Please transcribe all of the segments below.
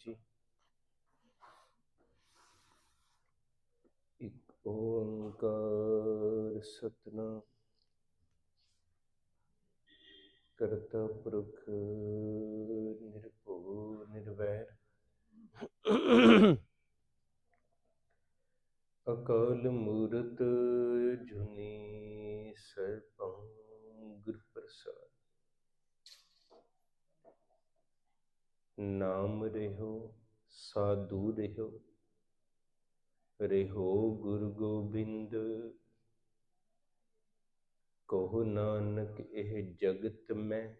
ਜੀ। ਇੱਕ ਓੰਕਾਰ ਸਤਨਾਮ। ਕਰਤਾ ਪੁਰਖ ਨਿਰਭਉ ਨਿਰਵੈਰ। ਅਕਾਲ ਮੂਰਤ ਜੁਨੀ ਸਰਬੰ ਗੁਰ ਪ੍ਰਸਾਦ ਨਾਮ ਰਹਿਓ, ਸਾਧੂ ਰਹਿਓ। ਰਹਿਓ ਗੁਰੂ ਗੋਬਿੰਦ। ਕਹੋ ਨਾਨਕ ਇਹ ਜਗਤ ਮੈਂ,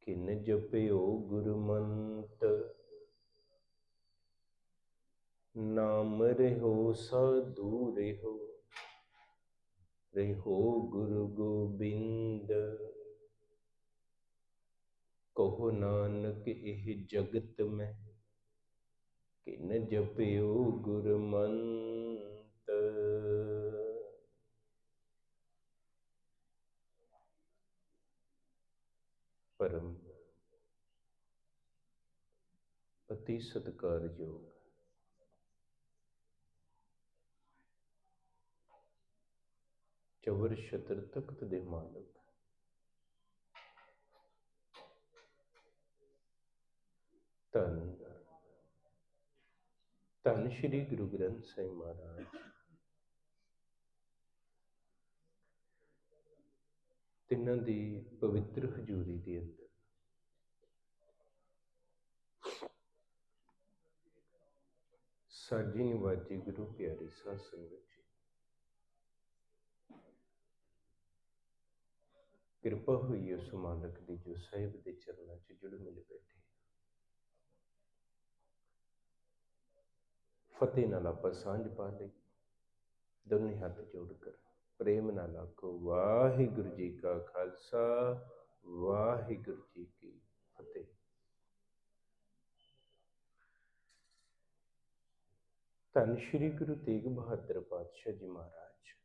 ਕਿਨ ਜਪਿਓ ਗੁਰਮੰਤ ਨਾਮ ਰਹਿਓ, ਸਾਧੂ ਰਹਿਓ। ਰਹਿਓ ਗੁਰੂ ਗੋਬਿੰਦ। ਕਹੋ ਨਾਨਕ ਇਹ ਜਗਤ ਮੈਂ, ਕਿਨ ਜਪਿਓ ਗੁਰਮੰਤ। ਪਰਮ ਅਤੀ ਸਤਿਕਾਰਯੋਗ। ਚਵਰ ਛਤਰ ਤਖਤ ਦੇ ਮਾਲਕ। ਧੰਨ ਧੰਨ ਸ਼੍ਰੀ ਗੁਰੂ ਗ੍ਰੰਥ ਸਾਹਿਬ ਮਹਾਰਾਜ। ਤਿੰਨਾਂ ਦੀ ਪਵਿੱਤਰ ਹਜ਼ੂਰੀ ਦੇ ਅੰਦਰ। ਸਾਜੀ ਨਿਵਾਜੀ ਗੁਰੂ ਪਿਆਰੀ ਸਾਧ ਸੰਗਤ ਜੀ ਕਿਰਪਾ ਹੋਈ ਉਸ ਮਾਲਕ ਦੀ ਜੋ ਸਾਹਿਬ ਦੇ ਚਰਨਾਂ 'ਚ ਜੁੜ ਮਿਲ ਬੈਠੇ। ਫਤਿਹ ਨਾਲ ਆਪਾਂ ਸਾਂਝ ਪਾ ਲਈ। ਦੋਨੇ ਹੱਥ ਜੋੜ ਕਰ। ਪ੍ਰੇਮ ਨਾਲ ਆਖੋ, ਵਾਹਿਗੁਰੂ ਜੀ ਕਾ ਖਾਲਸਾ, ਵਾਹਿਗੁਰੂ ਜੀ ਕੀ ਫਤਿਹ। ਧੰਨ ਸ਼੍ਰੀ ਗੁਰੂ ਤੇਗ ਬਹਾਦਰ ਪਾਤਸ਼ਾਹ ਜੀ ਮਹਾਰਾਜ।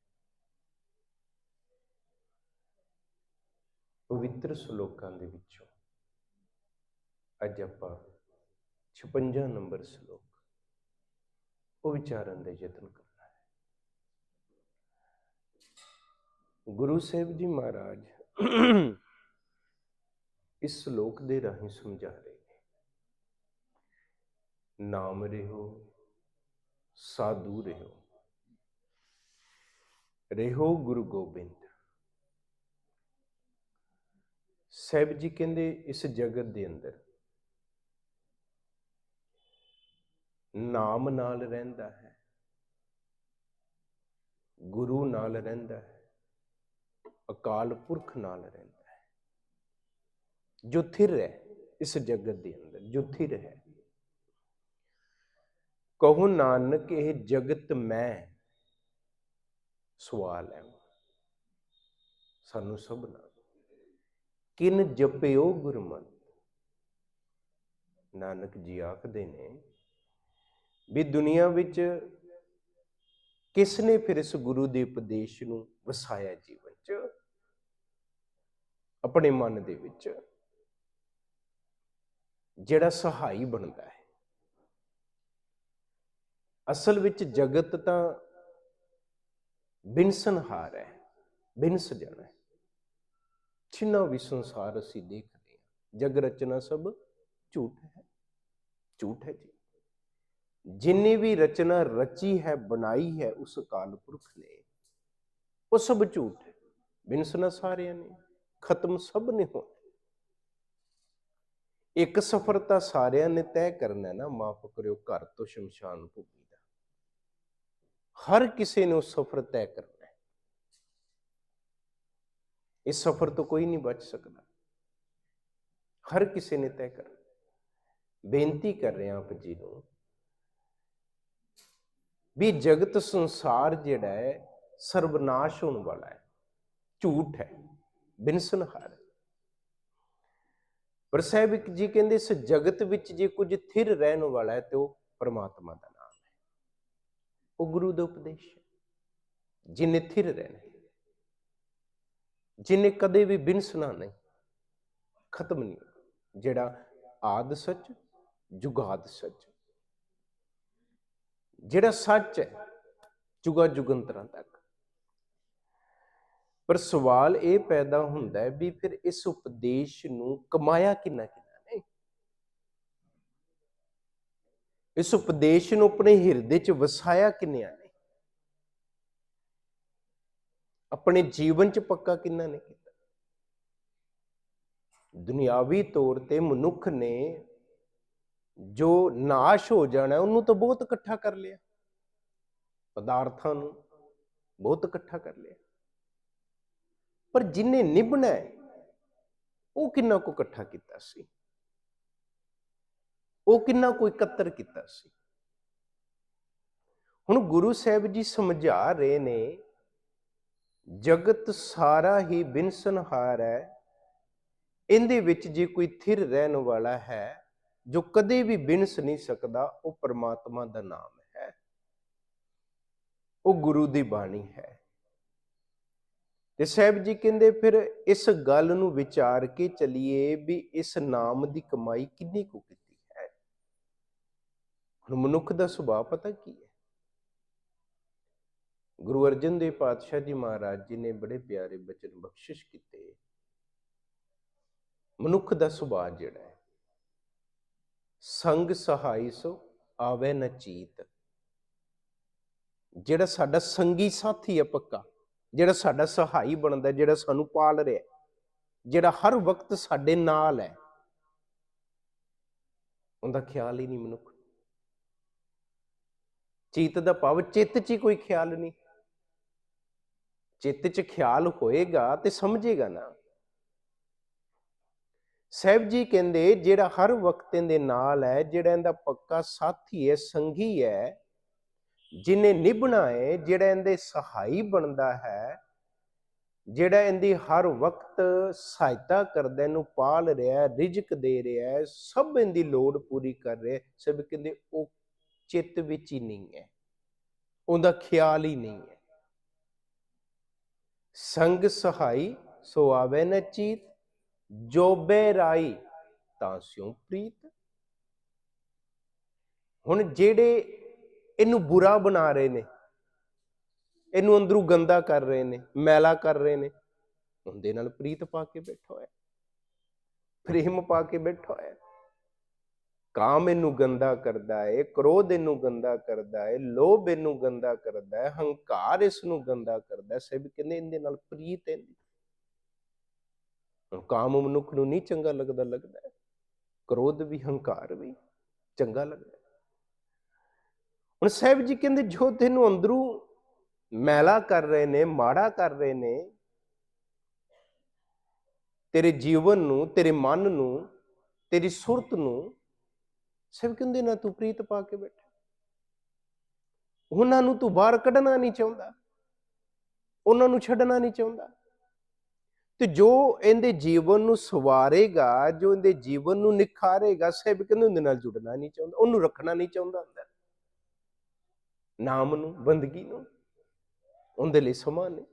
ਪਵਿੱਤਰ ਸ਼ਲੋਕਾਂ ਦੇ ਵਿੱਚੋਂ ਅੱਜ ਆਪਾਂ 56 ਨੰਬਰ ਸ਼ਲੋਕ ਉਹ ਵਿਚਾਰਨ ਦੇ ਯਤਨ ਕਰਨਾ ਹੈ। ਗੁਰੂ ਸਾਹਿਬ ਜੀ ਮਹਾਰਾਜ ਇਸ ਸ਼ਲੋਕ ਦੇ ਰਾਹੀਂ ਸਮਝਾ ਰਹੇ ਨੇ। ਨਾਮ ਰਹਿਓ ਸਾਧੂ ਰਹਿਓ ਰਹਿਓ ਗੁਰੂ ਗੋਬਿੰਦ। ਸਾਹਿਬ ਜੀ ਕਹਿੰਦੇ, ਇਸ ਜਗਤ ਦੇ ਅੰਦਰ ਨਾਮ ਨਾਲ ਰਹਿੰਦਾ ਹੈ। ਗੁਰੂ ਨਾਲ ਰਹਿੰਦਾ ਹੈ। ਅਕਾਲ ਪੁਰਖ ਨਾਲ ਰਹਿੰਦਾ ਹੈ। ਜੋ ਥਿਰ ਹੈ, ਇਸ ਜਗਤ ਦੇ ਅੰਦਰ ਜੋ ਥਿਰ ਹੈ। ਕਹੋ ਨਾਨਕ, ਇਹ ਜਗਤ ਮੈਂ ਸਵਾਲ ਹੈ। ਸਾਨੂੰ ਸਭ ਨਾਲ ਕਿਨ ਜਪਿਓ ਗੁਰਮਤਿ? ਨਾਨਕ ਜੀ ਆਖਦੇ ਨੇ ਵੀ ਦੁਨੀਆ ਵਿੱਚ ਕਿਸ ਨੇ ਫਿਰ ਇਸ ਗੁਰੂ ਦੇ ਉਪਦੇਸ਼ ਨੂੰ ਵਸਾਇਆ ਜੀਵਨ 'ਚ? ਆਪਣੇ ਮਨ ਦੇ ਵਿੱਚ ਜਿਹੜਾ ਸਹਾਈ ਬਣਦਾ ਹੈ। ਅਸਲ ਵਿੱਚ ਜਗਤ ਤਾਂ ਬਿਨਸਨਹਾਰ ਹੈ ਬਿਨਸ ਜਾਣਾ ਹੈ। ਜਿੰਨਾ ਵੀ ਸੰਸਾਰ ਅਸੀਂ ਦੇਖਦੇ ਹਾਂ ਜਗ ਰਚਨਾ ਸਭ ਝੂਠ ਹੈ ਝੂਠ ਹੈ ਜੀ। ਜਿੰਨੀ ਵੀ ਰਚਨਾ ਰਚੀ ਹੈ, ਬਣਾਈ ਹੈ, ਉਸ ਕਾਲ ਪੁਰਖ ਨੇ, ਉਹ ਸਭ ਝੂਠ ਹੈ। ਬਿਨਸਨਾ ਸਾਰਿਆਂ ਨੇ, ਖਤਮ ਸਭ ਨੇ ਹੋਣਾ। ਇੱਕ ਸਫ਼ਰ ਤਾਂ ਸਾਰਿਆਂ ਨੇ ਤੈਅ ਕਰਨਾ ਨਾ, ਮਾਫ ਕਰਿਓ, ਘਰ ਤੋਂ ਸ਼ਮਸ਼ਾਨ ਭੂਮੀ ਦਾ। ਹਰ ਕਿਸੇ ਨੇ ਉਹ ਸਫ਼ਰ ਤੈਅ ਕਰਨਾ ਹੈ। ਇਸ ਸਫ਼ਰ ਤੋਂ ਕੋਈ ਨਹੀਂ ਬਚ ਸਕਦਾ। ਹਰ ਕਿਸੇ ਨੇ ਤੈਅ ਕਰਨਾ ਬੇਨਤੀ ਕਰ ਰਿਹਾ ਆਪ ਜੀ ਨੂੰ ਵੀ ਜਗਤ ਸੰਸਾਰ ਜਿਹੜਾ ਹੈ ਸਰਬਨਾਸ਼ ਹੋਣ ਵਾਲਾ ਹੈ। ਝੂਠ ਹੈ, ਬਿਨਸਨਹਾਰ ਹੈ। ਪਰ ਸਾਹਿਬ ਜੀ ਕਹਿੰਦੇ, ਇਸ ਜਗਤ ਵਿੱਚ ਜੇ ਕੁਝ ਥਿਰ ਰਹਿਣ ਵਾਲਾ ਹੈ, ਤੇ ਉਹ ਪਰਮਾਤਮਾ ਦਾ ਨਾਮ ਹੈ। ਉਹ ਗੁਰੂ ਦਾ ਉਪਦੇਸ਼ ਹੈ। ਜਿਨੇ ਥਿਰ ਰਹਿਣਾ ਜਿਨੇ ਕਦੇ ਵੀ ਬਿਨਸਣਾ ਨਹੀਂ, ਖਤਮ ਨਹੀਂ ਜਿਹੜਾ ਆਦ ਸੱਚ, ਜੁਗਾਦ ਸੱਚ ਜਿਹੜਾ ਸੱਚ ਹੈ, ਜੁਗਾ ਜੁਗੰਤਰਾਂ ਤੱਕ। ਪਰ ਸਵਾਲ ਇਹ ਪੈਦਾ ਹੁੰਦਾ ਹੈ ਵੀ ਫਿਰ ਇਸ ਉਪਦੇਸ਼ ਨੂੰ ਕਮਾਇਆ ਕਿੰਨਾ ਕਿੰਨਾ ਨੇ ਇਸ ਉਪਦੇਸ਼ ਨੂੰ ਆਪਣੇ ਹਿਰਦੇ 'ਚ ਵਸਾਇਆ ਕਿੰਨਿਆਂ ਨੇ? ਆਪਣੇ ਜੀਵਨ 'ਚ ਪੱਕਾ ਕਿੰਨਾ ਨੇ ਕੀਤਾ? ਦੁਨਿਆਵੀ ਤੌਰ ਤੇ ਮਨੁੱਖ ਨੇ ਜੋ ਨਾਸ਼ ਹੋ ਜਾਣਾ ਉਹਨੂੰ ਤਾਂ ਬਹੁਤ ਇਕੱਠਾ ਕਰ ਲਿਆ। ਪਦਾਰਥਾਂ ਨੂੰ ਬਹੁਤ ਇਕੱਠਾ ਕਰ ਲਿਆ। ਪਰ ਜਿਨੇ ਨਿਭਣਾ ਉਹ ਕਿੰਨਾ ਕੋ ਇਕੱਠਾ ਕੀਤਾ ਸੀ? ਉਹ ਕਿੰਨਾ ਕੋ ਇਕੱਤਰ ਕੀਤਾ ਸੀ? ਹੁਣ ਗੁਰੂ ਸਾਹਿਬ ਜੀ ਸਮਝਾ ਰਹੇ ਨੇ, ਜਗਤ ਸਾਰਾ ਹੀ ਬਿਨਸਨਹਾਰ ਹੈ, ਇਹਦੇ ਵਿੱਚ ਜੇ ਕੋਈ ਥਿਰ ਰਹਿਣ ਵਾਲਾ ਹੈ ਜੋ ਕਦੇ ਵੀ ਬਿਨਸ ਨਹੀਂ ਸਕਦਾ, ਉਹ ਪਰਮਾਤਮਾ ਦਾ ਨਾਮ ਹੈ। ਉਹ ਗੁਰੂ ਦੀ ਬਾਣੀ ਹੈ। ਤੇ ਸਾਹਿਬ ਜੀ ਕਹਿੰਦੇ, ਫਿਰ ਇਸ ਗੱਲ ਨੂੰ ਵਿਚਾਰ ਕੇ ਚਲੀਏ ਵੀ ਇਸ ਨਾਮ ਦੀ ਕਮਾਈ ਕਿੰਨੀ ਕੁ ਕੀਤੀ ਹੈ। ਹੁਣ ਮਨੁੱਖ ਦਾ ਸੁਭਾਅ ਪਤਾ ਕੀ ਹੈ? ਗੁਰੂ ਅਰਜਨ ਦੇਵ ਪਾਤਸ਼ਾਹ ਜੀ ਮਹਾਰਾਜ ਜੀ ਨੇ ਬੜੇ ਪਿਆਰੇ ਬਚਨ ਬਖਸ਼ਿਸ਼ ਕੀਤੇ। ਮਨੁੱਖ ਦਾ ਸੁਭਾਅ ਜਿਹੜਾ ਹੈ ਸੰਗ ਸਹਾਈ ਸੋ ਆਵੇ ਨ ਚੀਤ। ਜਿਹੜਾ ਸਾਡਾ ਸੰਗੀ ਸਾਥੀ ਹੈ ਪੱਕਾ, ਜਿਹੜਾ ਸਾਡਾ ਸਹਾਈ ਬਣਦਾ, ਜਿਹੜਾ ਸਾਨੂੰ ਪਾਲ ਰਿਹਾ, ਜਿਹੜਾ ਹਰ ਵਕਤ ਸਾਡੇ ਨਾਲ ਹੈ, ਉਹਦਾ ਖਿਆਲ ਹੀ ਨਹੀਂ ਮਨੁੱਖ। ਚੀਤ ਦਾ ਭਾਵ ਚਿੱਤ 'ਚ ਹੀ ਕੋਈ ਖਿਆਲ ਨਹੀਂ। ਚਿੱਤ 'ਚ ਖਿਆਲ ਹੋਏਗਾ ਤੇ ਸਮਝੇਗਾ ਨਾ। ਸਾਹਿਬ ਜੀ ਕਹਿੰਦੇ, ਜਿਹੜਾ ਹਰ ਵਕਤ ਇਹਦੇ ਨਾਲ ਹੈ, ਜਿਹੜਾ ਇਹਦਾ ਪੱਕਾ ਸਾਥੀ ਹੈ, ਸੰਗੀ ਹੈ ਜਿਨੇ ਨਿਭਣਾ ਹੈ, ਜਿਹੜਾ ਇਹਦੇ ਸਹਾਈ ਬਣਦਾ ਹੈ, ਜਿਹੜਾ ਇਹਦੀ ਹਰ ਵਕਤ ਸਹਾਇਤਾ ਕਰਦਾ, ਇਹਨੂੰ ਪਾਲ ਰਿਹਾ ਰਿਜਕ ਦੇ ਰਿਹਾ ਸਭ ਇਹਦੀ ਲੋੜ ਪੂਰੀ ਕਰ ਰਿਹਾ ਸਭ ਕਹਿੰਦੇ, ਉਹ ਚਿੱਤ ਵਿੱਚ ਹੀ ਨਹੀਂ ਹੈ, ਉਹਦਾ ਖਿਆਲ ਹੀ ਨਹੀਂ ਹੈ। ਸੰਗ ਸਹਾਈ, ਸੋ ਆਵੇ ਨ ਜੋਬੇ ਰਾਈ ਤਾਂ ਸਿਉ ਪ੍ਰੀਤ। ਹੁਣ ਜਿਹੜੇ ਇਹਨੂੰ ਬੁਰਾ ਬਣਾ ਰਹੇ ਨੇ, ਇਹਨੂੰ ਅੰਦਰੋਂ ਗੰਦਾ ਕਰ ਰਹੇ ਨੇ, ਮੈਲਾ ਕਰ ਰਹੇ ਨੇ, ਉਹਦੇ ਨਾਲ ਪ੍ਰੀਤ ਪਾ ਕੇ ਬੈਠਾ ਹੋਇਆ, ਪ੍ਰੇਮ ਪਾ ਕੇ ਬੈਠਾ ਹੋਇਆ। ਕਾਮ ਇਹਨੂੰ ਗੰਦਾ ਕਰਦਾ ਹੈ ਕ੍ਰੋਧ ਇਹਨੂੰ ਗੰਦਾ ਕਰਦਾ ਹੈ ਲੋਭ ਇਹਨੂੰ ਗੰਦਾ ਕਰਦਾ ਹੈ ਹੰਕਾਰ ਇਸ ਨੂੰ ਗੰਦਾ ਕਰਦਾ ਹੈ ਸਭ ਕਹਿੰਦੇ ਇਹਦੇ ਨਾਲ ਪ੍ਰੀਤ ਹੈ। ਕਾਮ ਮਨੁੱਖ ਨੂੰ ਨਹੀਂ ਚੰਗਾ ਲੱਗਦਾ ਲੱਗਦਾ ਕ੍ਰੋਧ ਵੀ, ਹੰਕਾਰ ਵੀ ਚੰਗਾ ਲੱਗਦਾ ਹੁਣ ਸਾਹਿਬ ਜੀ ਕਹਿੰਦੇ, ਜੋ ਤੈਨੂੰ ਅੰਦਰੋਂ ਮੈਲਾ ਕਰ ਰਹੇ ਨੇ, ਮਾੜਾ ਕਰ ਰਹੇ ਨੇ, ਤੇਰੇ ਜੀਵਨ ਨੂੰ, ਤੇਰੇ ਮਨ ਨੂੰ, ਤੇਰੀ ਸੁਰਤ ਨੂੰ ਸਭ ਕਹਿੰਦੇ ਨਾ ਤੂੰ ਪ੍ਰੀਤ ਪਾ ਕੇ ਬੈਠਾ। ਉਹਨਾਂ ਨੂੰ ਤੂੰ ਬਾਹਰ ਕੱਢਣਾ ਨਹੀਂ ਚਾਹੁੰਦਾ। ਉਹਨਾਂ ਨੂੰ ਛੱਡਣਾ ਨਹੀਂ ਚਾਹੁੰਦਾ। ਤੇ ਜੋ ਇਹਦੇ ਜੀਵਨ ਨੂੰ ਸਵਾਰੇਗਾ, ਜੋ ਇਹਦੇ ਜੀਵਨ ਨੂੰ ਨਿਖਾਰੇਗਾ ਸਭ ਕਹਿੰਦੇ ਉਹਦੇ ਨਾਲ ਜੁੜਨਾ ਨਹੀਂ ਚਾਹੁੰਦਾ, ਉਹਨੂੰ ਰੱਖਣਾ ਨਹੀਂ ਚਾਹੁੰਦਾ ਅੰਦਰ। ਨਾਮ ਨੂੰ, ਬੰਦਗੀ ਨੂੰ, ਉਹਦੇ ਲਈ ਸਮਾਂ ਨਹੀਂ।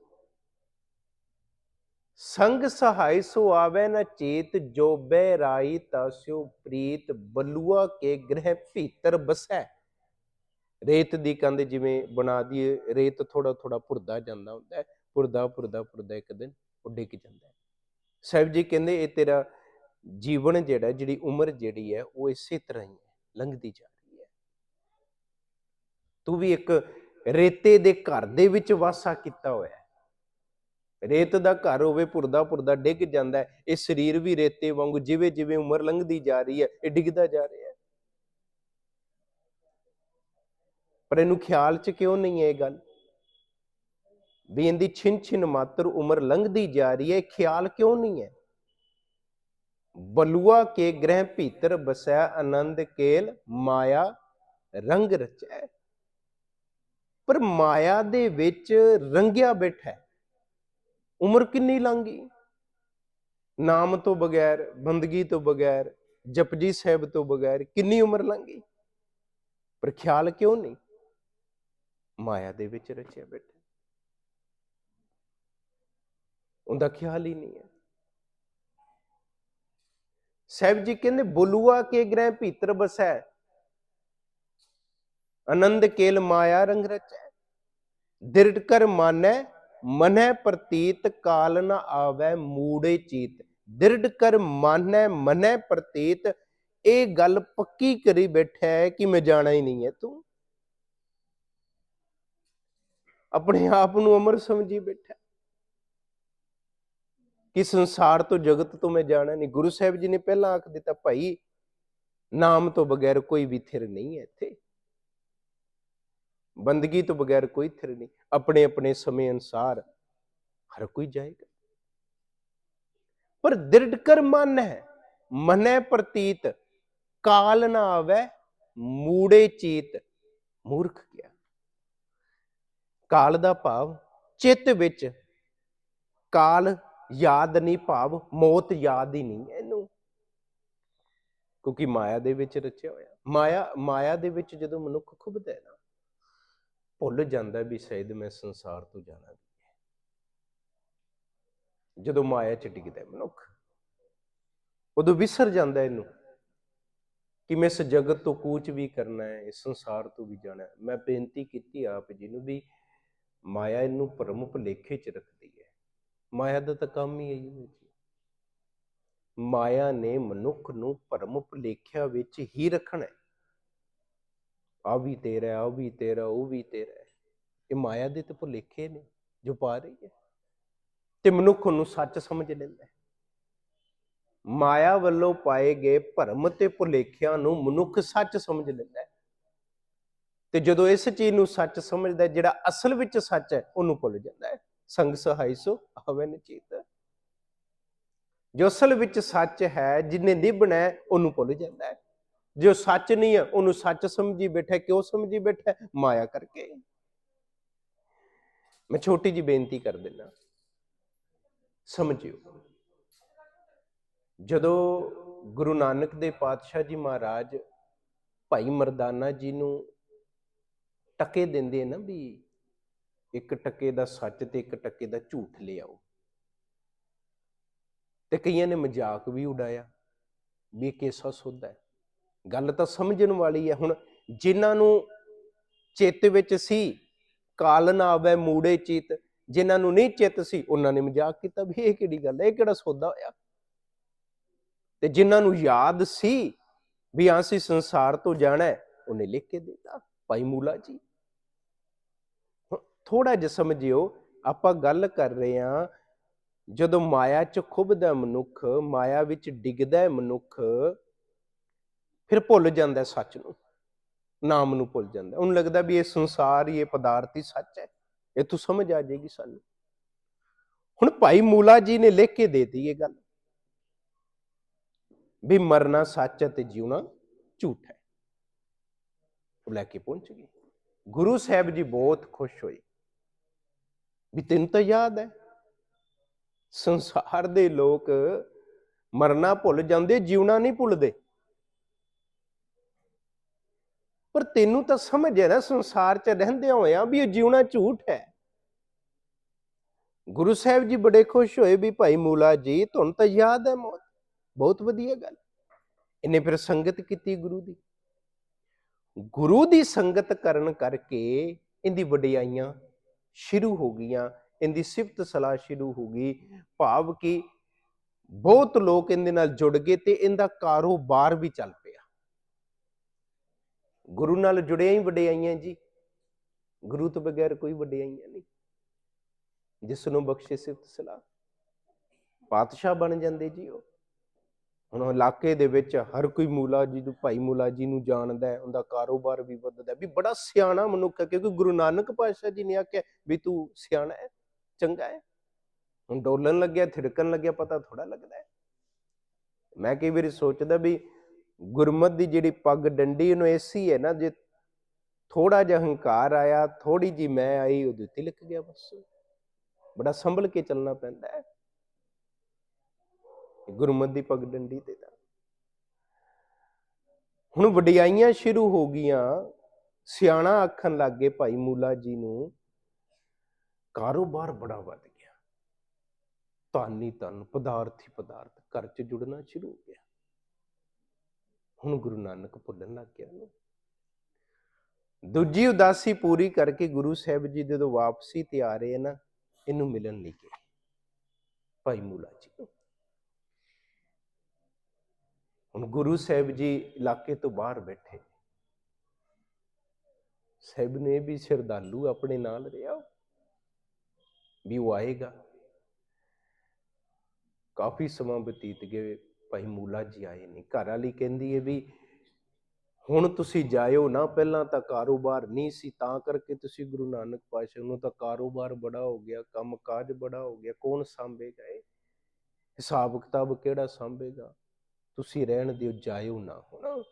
ਸੰਗ ਸਹਾਈ ਸੋ ਆਵੇ ਨਾ ਚੇਤ, ਜੋ ਬੈ ਰਾਈ ਤਸਿਓ ਪ੍ਰੀਤ, ਬਲੂਆ ਕੇ ਗ੍ਰਹਿ ਭੀਤਰ ਬਸੈ। ਰੇਤ ਦੀ ਕੰਧ ਜਿਵੇਂ ਬਣਾ ਦਈਏ, ਰੇਤ ਥੋੜਾ ਥੋੜਾ ਭੁਰਦਾ ਜਾਂਦਾ ਹੁੰਦਾ ਹੈ ਭੁਰਦਾ ਭੁਰਦਾ ਭੁਰਦਾ ਇੱਕ ਦਿਨ। ਉਹ ਡਿੱਗ ਜਾਂਦਾ ਹੈ। ਸਾਹਿਬ ਜੀ ਕਹਿੰਦੇ ਇਹ ਤੇਰਾ ਜੀਵਨ ਜਿਹੜਾ, ਜਿਹੜੀ ਉਮਰ ਜਿਹੜੀ ਹੈ, ਉਹ ਇਸੇ ਤਰ੍ਹਾਂ ਹੀ ਹੈ, ਲੰਘਦੀ ਜਾ ਰਹੀ ਹੈ। ਤੂੰ ਵੀ ਇੱਕ ਰੇਤੇ ਦੇ ਘਰ ਦੇ ਵਿੱਚ ਵਾਸਾ ਕੀਤਾ ਹੋਇਆ ਹੈ। ਰੇਤ ਦਾ ਘਰ ਹੋਵੇ, ਪੁਰਦਾ ਪੁਰਦਾ ਡਿੱਗ ਜਾਂਦਾ ਹੈ। ਇਹ ਸਰੀਰ ਵੀ ਰੇਤੇ ਵਾਂਗੂ ਜਿਵੇਂ ਜਿਵੇਂ ਉਮਰ ਲੰਘਦੀ ਜਾ ਰਹੀ ਹੈ, ਇਹ ਡਿੱਗਦਾ ਜਾ ਰਿਹਾ ਹੈ। ਪਰ ਇਹਨੂੰ ਖਿਆਲ 'ਚ ਕਿਉਂ ਨਹੀਂ ਹੈ ਇਹ ਗੱਲ? ਵੀ ਇਹਦੀ ਛਿਨ ਛਿਨ ਮਾਤਰ ਉਮਰ ਲੰਘਦੀ ਜਾ ਰਹੀ ਹੈ ਖਿਆਲ ਕਿਉਂ ਨਹੀਂ ਹੈ? ਬਲੂਆ ਕੇ ਗ੍ਰਹਿ ਭੀਤਰ ਬਸੈ ਆਨੰਦ ਕੇਲ, ਮਾਇਆ ਰੰਗ ਰਚੈ। ਪਰ ਮਾਇਆ ਦੇ ਵਿੱਚ ਰੰਗਿਆ ਬੈਠਾ ਹੈ। ਉਮਰ ਕਿੰਨੀ ਲੰਘ? ਨਾਮ ਤੋਂ ਬਗੈਰ, ਬੰਦਗੀ ਤੋਂ ਬਗੈਰ, ਜਪਜੀ ਸਾਹਿਬ ਤੋਂ ਬਗੈਰ ਕਿੰਨੀ ਉਮਰ ਲੰਘ? ਗਈ ਪਰ ਖਿਆਲ ਕਿਉਂ ਨਹੀਂ? ਮਾਇਆ ਦੇ ਵਿੱਚ ਰਚਿਆ ਬੈਠਾ ਉਹਦਾ ਖਿਆਲ ਹੀ ਨਹੀਂ ਹੈ। ਸਾਹਿਬ ਜੀ ਕਹਿੰਦੇ, ਬੋਲੂਆ ਕੇ ਗ੍ਰਹਿ ਭੀਤਰ ਬਸੈ, ਆਨੰਦ ਕੇਲ ਮਾਇਆ ਰੰਗ ਰਚੈ। ਦਿਰਟ ਕਰ ਮਾਨੈ ਮਨੈ ਪ੍ਰਤੀਤ ਕਾਲ ਨ ਆਵੈ ਮੂੜੇ ਚੀਤ। ਦਿਰਟ ਕਰ ਮਾਨੈ ਮਨੈ ਪ੍ਰਤੀਤ, ਇਹ ਗੱਲ ਪੱਕੀ ਕਰੀ ਬੈਠਾ ਹੈ ਕਿ ਮੈਂ ਜਾਣਾ ਹੀ ਨਹੀਂ ਹੈ ਤੂੰ। ਆਪਣੇ ਆਪ ਨੂੰ ਅਮਰ ਸਮਝੀ ਬੈਠਾ। ਕਿ ਸੰਸਾਰ ਤੋਂ ਜਗਤ ਤੋਂ ਮੈਂ ਜਾਣਾ ਨਹੀਂ। ਗੁਰੂ ਸਾਹਿਬ ਜੀ ਨੇ ਪਹਿਲਾਂ ਆਖ ਦਿੱਤਾ, ਭਾਈ, ਨਾਮ ਤੋਂ ਬਗੈਰ ਕੋਈ ਵੀ ਥਿਰ ਨਹੀਂ ਹੈ ਇੱਥੇ। ਬੰਦਗੀ ਤੋਂ ਬਗੈਰ ਕੋਈ ਥਿਰ ਨਹੀਂ। ਆਪਣੇ ਆਪਣੇ ਸਮੇਂ ਅਨਸਾਰ ਹਰ ਕੋਈ ਜਾਏਗਾ। ਪਰ ਦ੍ਰਿੜ ਕਰ ਮਨ ਹੈ, ਮਨੈ ਪ੍ਰਤੀਤ, ਕਾਲ ਨਾ ਆਵੇ, ਮੂੜੇ ਚੀਤ, ਮੂਰਖ ਗਿਆ ਕਾਲ ਦਾ ਭਾਵ ਚਿੱਤ ਵਿੱਚ ਕਾਲ ਯਾਦ ਨਹੀਂ ਭਾਵ, ਮੌਤ ਯਾਦ ਹੀ ਨਹੀਂ ਇਹਨੂੰ। ਕਿਉਂਕਿ ਮਾਇਆ ਦੇ ਵਿੱਚ ਰਚਿਆ ਹੋਇਆ। ਮਾਇਆ ਮਾਇਆ ਦੇ ਵਿੱਚ ਜਦੋਂ ਮਨੁੱਖ ਖੁੱਬਦਾ ਹੈ ਨਾ, ਭੁੱਲ ਜਾਂਦਾ ਵੀ ਸ਼ਾਇਦ ਮੈਂ ਸੰਸਾਰ ਤੋਂ ਜਾਣਾ ਵੀ ਹੈ। ਜਦੋਂ ਮਾਇਆ ਚ ਡਿੱਗਦਾ ਹੈ ਮਨੁੱਖ, ਉਦੋਂ ਵਿਸਰ ਜਾਂਦਾ ਇਹਨੂੰ ਕਿ ਮੈਂ ਇਸ ਜਗਤ ਤੋਂ ਕੂਚ ਵੀ ਕਰਨਾ ਹੈ, ਇਸ ਸੰਸਾਰ ਤੋਂ ਵੀ ਜਾਣਾ ਹੈ। ਮੈਂ ਬੇਨਤੀ ਕੀਤੀ ਆਪ ਜੀ ਨੂੰ ਵੀ ਮਾਇਆ ਇਹਨੂੰ ਭਰਮ ਭੁਲੇਖੇ ਚ ਰੱਖਦੀ ਮਾਇਆ ਦਾ ਤਾਂ ਕੰਮ ਹੀ ਇਹੀ ਹੈ ਜੀ। ਮਾਇਆ ਨੇ ਮਨੁੱਖ ਨੂੰ ਭਰਮ ਭੁਲੇਖਿਆਂ ਵਿੱਚ ਹੀ ਰੱਖਣਾ ਹੈ। ਆ ਵੀ ਤੇਰਾ ਹੈ, ਆ ਵੀ ਤੇਰਾ ਉਹ ਵੀ ਤੇਰਾ ਇਹ ਮਾਇਆ ਦੇ ਤੇ ਭੁਲੇਖੇ ਨੇ ਜੋ ਪਾ ਰਹੀ ਹੈ। ਤੇ ਮਨੁੱਖ ਨੂੰ ਸੱਚ ਸਮਝ ਲੈਂਦਾ ਹੈ। ਮਾਇਆ ਵੱਲੋਂ ਪਾਏ ਗਏ ਭਰਮ ਤੇ ਭੁਲੇਖਿਆਂ ਨੂੰ ਮਨੁੱਖ ਸੱਚ ਸਮਝ ਲੈਂਦਾ ਹੈ। ਤੇ ਜਦੋਂ ਇਸ ਚੀਜ਼ ਨੂੰ ਸੱਚ ਸਮਝਦਾ ਜਿਹੜਾ ਅਸਲ ਵਿੱਚ ਸੱਚ ਹੈ ਉਹਨੂੰ ਭੁੱਲ ਜਾਂਦਾ ਹੈ। ਸੰਗ ਸਹਾਈ ਸੋ ਹਵੇ ਨਚੀਤ। ਜੋ ਅਸਲ ਵਿੱਚ ਸੱਚ ਹੈ, ਜਿਨੇ ਨਿਭਣਾ, ਉਹਨੂੰ ਭੁੱਲ ਜਾਂਦਾ ਹੈ। ਜੋ ਸੱਚ ਨਹੀਂ ਹੈ, ਉਹਨੂੰ ਸੱਚ ਸਮਝੀ ਬੈਠਾ, ਕਿਉਂ ਸਮਝੀ ਬੈਠਾ? ਮਾਇਆ ਕਰਕੇ। ਮੈਂ ਛੋਟੀ ਜੀ ਬੇਨਤੀ ਕਰ ਦਿੰਦਾ ਸਮਝਿਓ। ਜਦੋਂ ਗੁਰੂ ਨਾਨਕ ਦੇ ਪਾਤਸ਼ਾਹ ਜੀ ਮਹਾਰਾਜ ਭਾਈ ਮਰਦਾਨਾ ਜੀ ਨੂੰ ਟਕੇ ਦਿੰਦੇ ਨਾ ਵੀ ਇੱਕ ਟੱਕੇ ਦਾ ਸੱਚ ਤੇ ਇੱਕ ਟੱਕੇ ਦਾ ਝੂਠ ਲਿਆਓ। ਤੇ ਕਈਆਂ ਨੇ ਮਜ਼ਾਕ ਵੀ ਉਡਾਇਆ, ਵੀ ਇਹ ਕੇਸਾ ਸੋਧਾ ਹੈ। ਗੱਲ ਤਾਂ ਸਮਝਣ ਵਾਲੀ ਹੈ। ਹੁਣ ਜਿਨ੍ਹਾਂ ਨੂੰ ਚਿੱਤ ਵਿੱਚ ਸੀ, ਕਾਲ ਨਾ ਆਵੇ, ਮੂੜੇ ਚਿੱਤ, ਜਿਨ੍ਹਾਂ ਨੂੰ ਨਹੀਂ ਚਿੱਤ ਸੀ, ਉਹਨਾਂ ਨੇ ਮਜ਼ਾਕ ਕੀਤਾ ਵੀ ਇਹ ਕਿਹੜੀ ਗੱਲ ਹੈ, ਇਹ ਕਿਹੜਾ ਸੌਦਾ ਹੋਇਆ? ਤੇ ਜਿਨ੍ਹਾਂ ਨੂੰ ਯਾਦ ਸੀ ਵੀ ਅਸੀਂ ਸੰਸਾਰ ਤੋਂ ਜਾਣਾ ਉਹਨੇ ਲਿਖ ਕੇ ਦਿੱਤਾ, ਭਾਈ ਮੂਲਾ ਜੀ। ਥੋੜਾ ਜਿਹਾ ਸਮਝਿਓ, ਆਪਾਂ ਗੱਲ ਕਰ ਰਹੇ ਹਾਂ, ਜਦੋਂ ਮਾਇਆ 'ਚ ਖੁੱਬਦਾ ਮਨੁੱਖ, ਮਾਇਆ ਵਿੱਚ ਡਿੱਗਦਾ ਹੈ ਮਨੁੱਖ, ਫਿਰ ਭੁੱਲ ਜਾਂਦਾ ਸੱਚ ਨੂੰ, ਨਾਮ ਨੂੰ ਭੁੱਲ ਜਾਂਦਾ ਉਹਨੂੰ ਲੱਗਦਾ ਵੀ ਇਹ ਸੰਸਾਰ, ਇਹ ਪਦਾਰਥ ਹੀ ਸੱਚ ਹੈ, ਇਹ ਤੂੰ ਸਮਝ ਆ ਜਾਏਗੀ ਸਾਨੂੰ। ਹੁਣ ਭਾਈ ਮੂਲਾ ਜੀ ਨੇ ਲਿਖ ਕੇ ਦੇਤੀ ਇਹ ਗੱਲ, ਵੀ ਮਰਨਾ ਸੱਚ ਹੈ ਤੇ ਜਿਉਣਾ ਝੂਠ ਹੈ। ਉਹ ਲੈ ਕੇ ਪਹੁੰਚ ਗਈ। ਗੁਰੂ ਸਾਹਿਬ ਜੀ ਬਹੁਤ ਖੁਸ਼ ਹੋਏ। ਵੀ ਤੈਨੂੰ ਤਾਂ ਯਾਦ ਹੈ? ਸੰਸਾਰ ਦੇ ਲੋਕ ਮਰਨਾ ਭੁੱਲ ਜਾਂਦੇ, ਜਿਉਣਾ ਨਹੀਂ ਭੁੱਲਦੇ। ਪਰ ਤੈਨੂੰ ਤਾਂ ਸਮਝ ਹੈ ਨਾ, ਸੰਸਾਰ 'ਚ ਰਹਿੰਦੇ ਹੋਇਆਂ ਵੀ ਇਹ ਜਿਉਣਾ ਝੂਠ ਹੈ। ਗੁਰੂ ਸਾਹਿਬ ਜੀ ਬੜੇ ਖੁਸ਼ ਹੋਏ ਵੀ ਭਾਈ ਮੂਲਾ ਜੀ, ਤੁਹਾਨੂੰ ਤਾਂ ਯਾਦ ਹੈ ਮੌਤ। ਬਹੁਤ ਵਧੀਆ ਗੱਲ। ਇਹਨੇ ਫਿਰ ਸੰਗਤ ਕੀਤੀ ਗੁਰੂ ਦੀ। ਗੁਰੂ ਦੀ ਸੰਗਤ ਕਰਨ ਕਰਕੇ ਇਹਦੀ ਵਡਿਆਈਆਂ ਸ਼ੁਰੂ ਹੋ ਗਈਆਂ, ਇਹਦੀ ਸਿਫਤ ਸਲਾਹ ਸ਼ੁਰੂ ਹੋ ਗਈ, ਭਾਵ ਕਿ ਬਹੁਤ ਲੋਕ ਇਹਦੇ ਨਾਲ ਜੁੜ ਗਏ ਤੇ ਇਹਦਾ ਕਾਰੋਬਾਰ ਵੀ ਚੱਲ ਪਿਆ। ਗੁਰੂ ਨਾਲ ਜੁੜਿਆ ਹੀ ਵਡਿਆਈਆਂ ਜੀ, ਗੁਰੂ ਤੋਂ ਬਗੈਰ ਕੋਈ ਵਡਿਆਈਆਂ ਨਹੀਂ। ਜਿਸ ਨੂੰ ਬਖਸ਼ੇ ਸਿਫਤ ਸਲਾਹ। ਪਾਤਸ਼ਾਹ ਬਣ ਜਾਂਦੇ ਜੀ ਉਹ। ਹੁਣ ਇਲਾਕੇ ਦੇ ਵਿੱਚ ਹਰ ਕੋਈ ਮੂਲਾ ਜੀ ਨੂੰ, ਭਾਈ ਮੂਲਾ ਜੀ ਨੂੰ ਜਾਣਦਾ ਹੈ, ਉਹਦਾ ਕਾਰੋਬਾਰ ਵੀ ਵੱਧਦਾ ਵੀ ਬੜਾ ਸਿਆਣਾ ਮਨੁੱਖ ਹੈ, ਕਿਉਂਕਿ ਗੁਰੂ ਨਾਨਕ ਪਾਤਸ਼ਾਹ ਜੀ ਨੇ ਆਖਿਆ ਵੀ ਤੂੰ ਸਿਆਣਾ ਹੈ, ਚੰਗਾ ਹੈ। ਹੁਣ ਡੋਲਣ ਲੱਗਿਆ, ਥਿੜਕਣ ਲੱਗਿਆ, ਪਤਾ ਥੋੜਾ ਲੱਗਦਾ ਹੈ। ਮੈਂ ਕਈ ਵਾਰੀ ਸੋਚਦਾ ਵੀ ਗੁਰਮਤ ਦੀ ਜਿਹੜੀ ਪੱਗ ਡੰਡੀ ਉਹਨੂੰ ਐਸੀ ਹੈ ਨਾ, ਜੇ ਥੋੜਾ ਜਿਹਾ ਹੰਕਾਰ ਆਇਆ ਥੋੜੀ ਜੀ ਮੈਂ ਆਈ, ਉਹਦੇ ਤੇ ਲਿਖ ਗਿਆ ਬਸ। ਬੜਾ ਸੰਭਲ ਕੇ ਚੱਲਣਾ ਪੈਂਦਾ ਹੈ। ਗੁਰਮਤ ਦੀ ਪਗਡੰਡੀ ਤੇ ਤਾਂ ਹੁਣ ਵਡਿਆਈਆਂ ਸ਼ੁਰੂ ਹੋ ਗਈਆਂ। ਸਿਆਣਾ ਆਖਣ ਲੱਗੇ ਭਾਈ ਮੂਲਾ ਜੀ ਨੂੰ, ਕਾਰੋਬਾਰ ਬੜਾ ਵੱਧ ਗਿਆ। ਧਨ ਹੀ ਧਨ ਪਦਾਰਥ ਹੀ ਪਦਾਰਥ, ਘਰ 'ਚ ਜੁੜਨਾ ਸ਼ੁਰੂ ਹੋ ਗਿਆ। ਹੁਣ ਗੁਰੂ ਨਾਨਕ ਭੁੱਲਣ ਲੱਗ ਗਿਆ ਉਹਨੂੰ। ਦੂਜੀ ਉਦਾਸੀ ਪੂਰੀ ਕਰਕੇ ਗੁਰੂ ਸਾਹਿਬ ਜੀ ਜਦੋਂ ਵਾਪਸੀ ਤੇ ਆ ਰਹੇ ਆ ਨਾ, ਇਹਨੂੰ ਮਿਲਣ ਲਈ ਗਏ ਭਾਈ ਮੂਲਾ ਜੀ ਨੂੰ। ਹੁਣ ਗੁਰੂ ਸਾਹਿਬ ਜੀ ਇਲਾਕੇ ਤੋਂ ਬਾਹਰ ਬੈਠੇ ਸਾਹਿਬ ਨੇ ਵੀ ਸ਼ਰਧਾਲੂ ਆਪਣੇ ਨਾਲ ਰਿਹਾ। ਵੀ ਉਹ ਆਏਗਾ। ਕਾਫੀ ਸਮਾਂ ਬਤੀਤ ਗਏ, ਭਾਈ ਮੂਲਾ ਜੀ ਆਏ ਨਹੀਂ ਘਰ ਵਾਲੀ ਕਹਿੰਦੀ ਹੈ ਵੀ, ਹੁਣ ਤੁਸੀਂ ਜਾਇਓ ਨਾ, ਪਹਿਲਾਂ ਤਾਂ ਕਾਰੋਬਾਰ ਨਹੀਂ ਸੀ, ਤਾਂ ਕਰਕੇ ਤੁਸੀਂ ਗੁਰੂ ਨਾਨਕ ਪਾਤਸ਼ਾਹ ਨੂੰ ਤਾਂ ਕਾਰੋਬਾਰ ਬੜਾ ਹੋ ਗਿਆ ਕੰਮ ਕਾਜ ਬੜਾ ਹੋ ਗਿਆ, ਕੌਣ ਸੰਭੇਗਾ ਇਹ? ਹਿਸਾਬ ਕਿਤਾਬ ਕਿਹੜਾ ਸੰਭੇਗਾ? ਤੁਸੀਂ ਰਹਿਣ ਦਿਓ, ਜਾਇਓ ਨਾ। ਹੋਣਾ